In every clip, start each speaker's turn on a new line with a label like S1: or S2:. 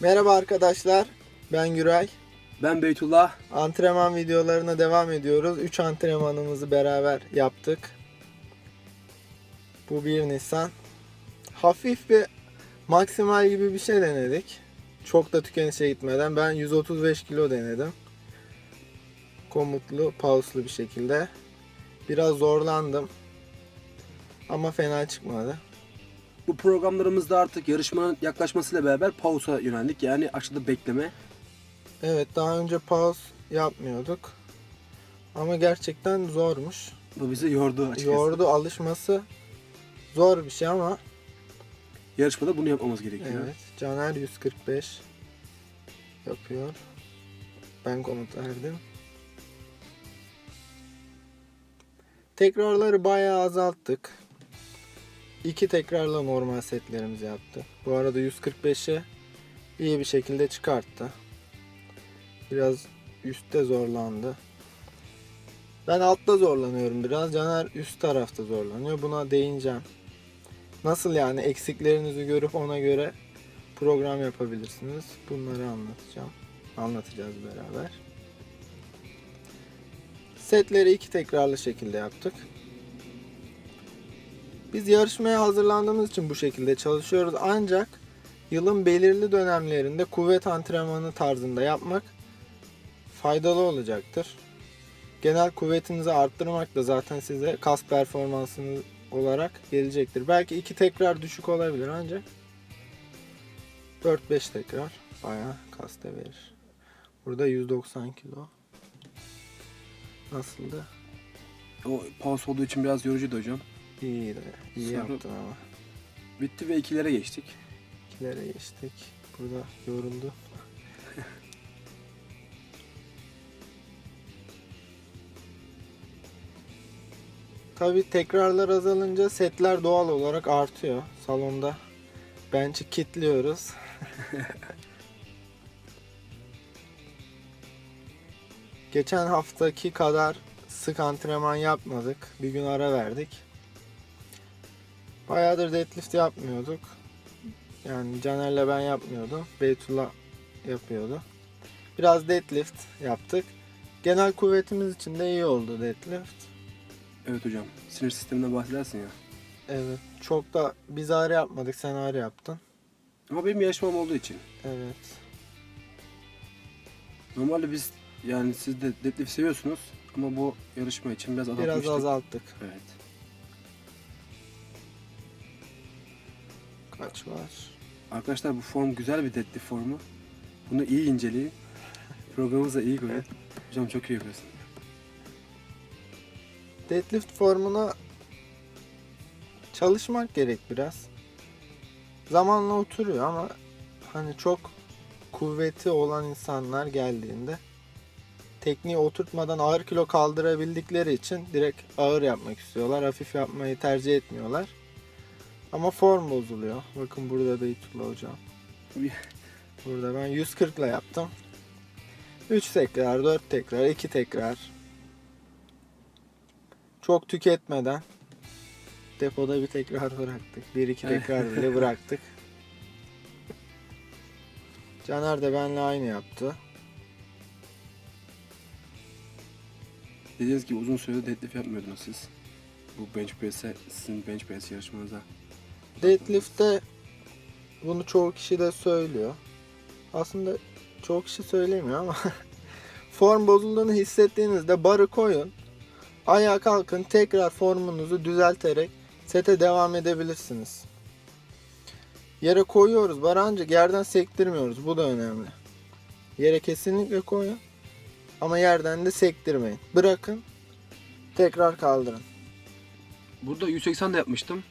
S1: Merhaba arkadaşlar. Ben Güray.
S2: Ben Beytullah.
S1: Antrenman videolarına devam ediyoruz. 3 antrenmanımızı beraber yaptık. Bu 1 Nisan. Hafif bir maksimal gibi bir şey denedik. Çok da tükenişe gitmeden. Ben 135 kilo denedim. Komutlu, pauslu bir şekilde. Biraz zorlandım. Ama fena çıkmadı.
S2: Bu programlarımızda artık yarışmanın yaklaşmasıyla beraber pausa yöneldik. Yani aşağıda bekleme.
S1: Evet daha önce pause yapmıyorduk. Ama gerçekten zormuş.
S2: Bu bizi yordu açıkçası.
S1: Yoğurdu alışması zor bir şey ama
S2: Yarışmada bunu yapmamız gerekiyor.
S1: evet. Caner 145 yapıyor. Ben komut verdim. Tekrarları bayağı azalttık. İki tekrarla normal setlerimizi yaptı. Bu arada 145'e iyi bir şekilde çıkarttı. Biraz üstte zorlandı. Ben altta zorlanıyorum biraz. Caner üst tarafta zorlanıyor. Buna değineceğim. Nasıl yani eksiklerinizi görüp ona göre program yapabilirsiniz. Bunları anlatacağım. Anlatacağız beraber. Setleri iki tekrarlı şekilde yaptık. Biz yarışmaya hazırlandığımız için bu şekilde çalışıyoruz. Ancak yılın belirli dönemlerinde kuvvet antrenmanı tarzında yapmak faydalı olacaktır. Genel kuvvetinizi arttırmak da zaten size kas performansınız olarak gelecektir. Belki iki tekrar düşük olabilir ancak 4-5 tekrar bayağı kas da verir. Burada 190 kilo. Nasıldı?
S2: O pause olduğu için biraz yorucuydu hocam.
S1: İyi de. iyi
S2: Sonra-
S1: yaptın ama.
S2: Bitti ve ikilere geçtik.
S1: İkilere geçtik. Burada yoruldu. Tabi tekrarlar azalınca setler doğal olarak artıyor. Salonda bench'i kilitliyoruz. Geçen haftaki kadar sık antrenman yapmadık. Bir gün ara verdik. Bayağıdır deadlift yapmıyorduk. Yani Caner'le ben yapmıyordum. Beytullah yapıyordu. Biraz deadlift yaptık. Genel kuvvetimiz için de iyi oldu deadlift.
S2: Evet hocam. Sinir sisteminden bahsedersin ya.
S1: Evet. Çok da biz ağrı yapmadık. Sen ağrı yaptın.
S2: Ama benim yarışmam olduğu için.
S1: Evet.
S2: Normalde biz yani siz de deadlift seviyorsunuz. Ama bu yarışma için biraz azaltmıştık.
S1: Biraz azalttık.
S2: Evet.
S1: Kaç var?
S2: Arkadaşlar bu form güzel bir deadlift formu. Bunu iyi inceleyin. Programımıza iyi koyun. Hocam çok iyi yapıyorsun.
S1: Deadlift formuna çalışmak gerek biraz. Zamanla oturuyor ama hani çok kuvveti olan insanlar geldiğinde tekniği oturtmadan ağır kilo kaldırabildikleri için direkt ağır yapmak istiyorlar. Hafif yapmayı tercih etmiyorlar. Ama form bozuluyor. Bakın burada Beytullah hocam. Burada ben 140 ile yaptım. 3 tekrar, 4 tekrar, 2 tekrar. Çok tüketmeden depoda bir tekrar bıraktık. Bir iki tekrar bile bıraktık. Caner de benimle aynı yaptı.
S2: Dediğiniz gibi uzun süredir deadlift yapmıyordunuz siz. Bu bench press'e, sizin bench press yarışmanıza.
S1: Deadlift'te bunu çoğu kişi de söylüyor. Aslında çoğu kişi söylemiyor ama form bozulduğunu hissettiğinizde barı koyun. Ayağa kalkın tekrar formunuzu düzelterek sete devam edebilirsiniz. Yere koyuyoruz barı ancak yerden sektirmiyoruz. Bu da önemli. Yere kesinlikle koyun. Ama yerden de sektirmeyin. Bırakın. Tekrar kaldırın.
S2: Burada 180 de yapmıştım.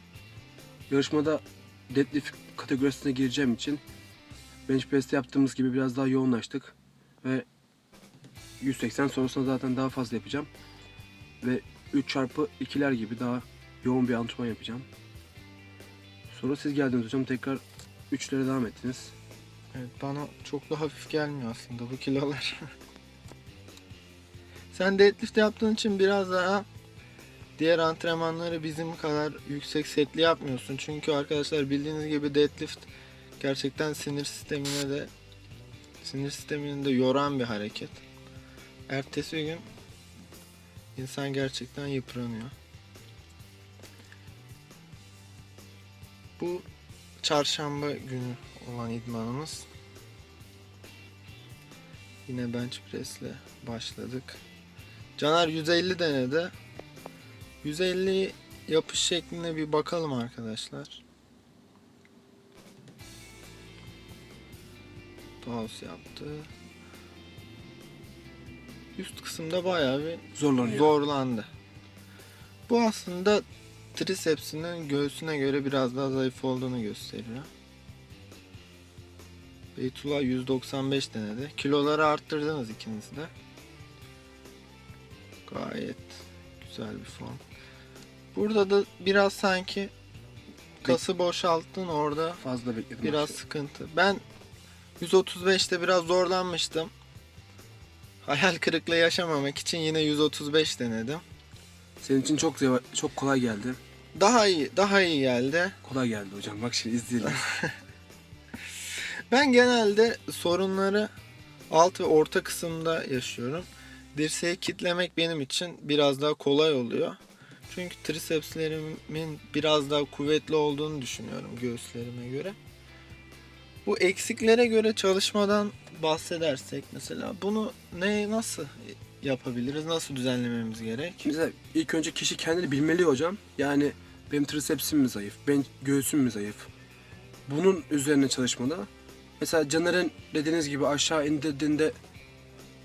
S2: Yarışmada deadlift kategorisine gireceğim için bench press'te yaptığımız gibi biraz daha yoğunlaştık. Ve 180 sonrasında zaten daha fazla yapacağım. Ve 3 çarpı 2'ler gibi daha yoğun bir antrenman yapacağım. Sonra siz geldiniz hocam tekrar 3'lere devam ettiniz.
S1: Evet, bana çok da hafif gelmiyor aslında bu kilolar. Sen deadlift yaptığın için biraz daha diğer antrenmanları bizim kadar yüksek setli yapmıyorsun. Çünkü arkadaşlar bildiğiniz gibi deadlift Gerçekten sinir sistemine de sinir sistemini de yoran bir hareket. Ertesi gün insan gerçekten yıpranıyor. Bu çarşamba günü olan idmanımız. Yine bench press ile başladık. Caner 150 denedi. 150 yapış şekline bir bakalım arkadaşlar. Pause yaptı. Üst kısımda bayağı bir
S2: Zorlanıyor.
S1: zorlandı. Bu aslında trisepsinin göğsüne göre biraz daha zayıf olduğunu gösteriyor. Beytullah 195 denedi. Kiloları arttırdınız ikiniz de. Gayet güzel bir form. Burada da biraz sanki kası boşalttın orada
S2: Fazla bekledim.
S1: biraz
S2: aşağı.
S1: sıkıntı. Ben 135'te biraz zorlanmıştım. Hayal kırıklığı yaşamamak için yine 135 denedim.
S2: Senin için çok çok kolay geldi.
S1: Daha iyi, daha iyi geldi.
S2: Kolay geldi hocam. Bak şimdi izleyelim.
S1: Ben genelde sorunları alt ve orta kısımda yaşıyorum. Dirseği kitlemek benim için biraz daha kolay oluyor. Çünkü trisepslerimin biraz daha kuvvetli olduğunu düşünüyorum göğüslerime göre. Bu eksiklere göre çalışmadan bahsedersek mesela bunu ne nasıl yapabiliriz? Nasıl düzenlememiz gerek?
S2: Mesela ilk önce kişi kendini bilmeli hocam. Yani benim trisepsim mi zayıf, ben göğsüm mü zayıf? Bunun üzerine çalışmalı. Mesela Caner'in dediğiniz gibi aşağı indirdiğinde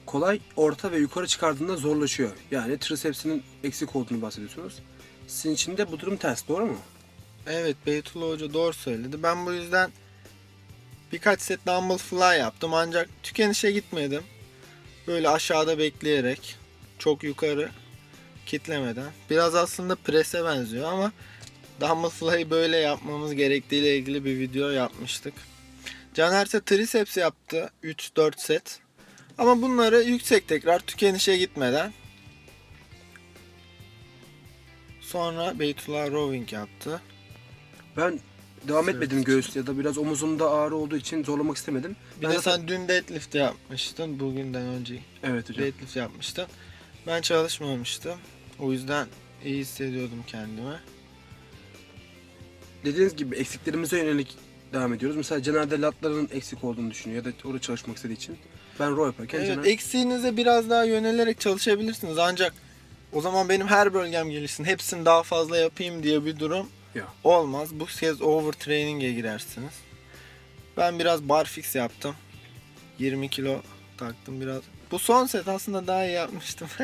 S2: kolay, orta ve yukarı çıkardığında zorlaşıyor. Yani trisepsinin eksik olduğunu bahsediyorsunuz. Sizin için de bu durum ters, doğru mu?
S1: Evet Beytullah Hoca doğru söyledi. Ben bu yüzden birkaç set dumbbell fly yaptım ancak tükenişe gitmedim. Böyle aşağıda bekleyerek çok yukarı kitlemeden. Biraz aslında prese benziyor ama dumbbell fly'ı böyle yapmamız gerektiğiyle ilgili bir video yapmıştık. Caner ise triceps yaptı 3-4 set. Ama bunları yüksek tekrar tükenişe gitmeden Sonra Beytullah rowing yaptı.
S2: Ben devam
S1: Sırt
S2: etmedim göğüs ya da biraz omuzumda ağrı olduğu için zorlamak istemedim.
S1: Bir
S2: Ben
S1: de
S2: zaten-
S1: sen dün deadlift yapmıştın. Bugünden önce
S2: Evet hocam.
S1: deadlift yapmıştın. Ben çalışmamıştım. O yüzden iyi hissediyordum kendimi.
S2: Dediğiniz gibi eksiklerimize yönelik devam ediyoruz. Mesela Caner'de latların eksik olduğunu düşünüyor ya da orada çalışmak istediği için. Ben row yaparken
S1: Evet,
S2: Caner...
S1: eksiğinize biraz daha yönelerek çalışabilirsiniz. Ancak o zaman benim her bölgem gelişsin. Hepsini daha fazla yapayım diye bir durum
S2: Yok.
S1: olmaz. Bu kez overtraining'e girersiniz. Ben biraz barfix yaptım. 20 kilo taktım biraz. Bu son set aslında daha iyi yapmıştım.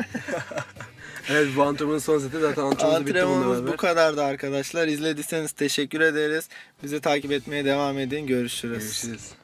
S2: Evet bu antrenmanın son seti zaten antrenmanımız bitti
S1: Antrenmanımız bu kadardı arkadaşlar. İzlediyseniz teşekkür ederiz. Bizi takip etmeye devam edin. Görüşürüz.
S2: Görüşürüz.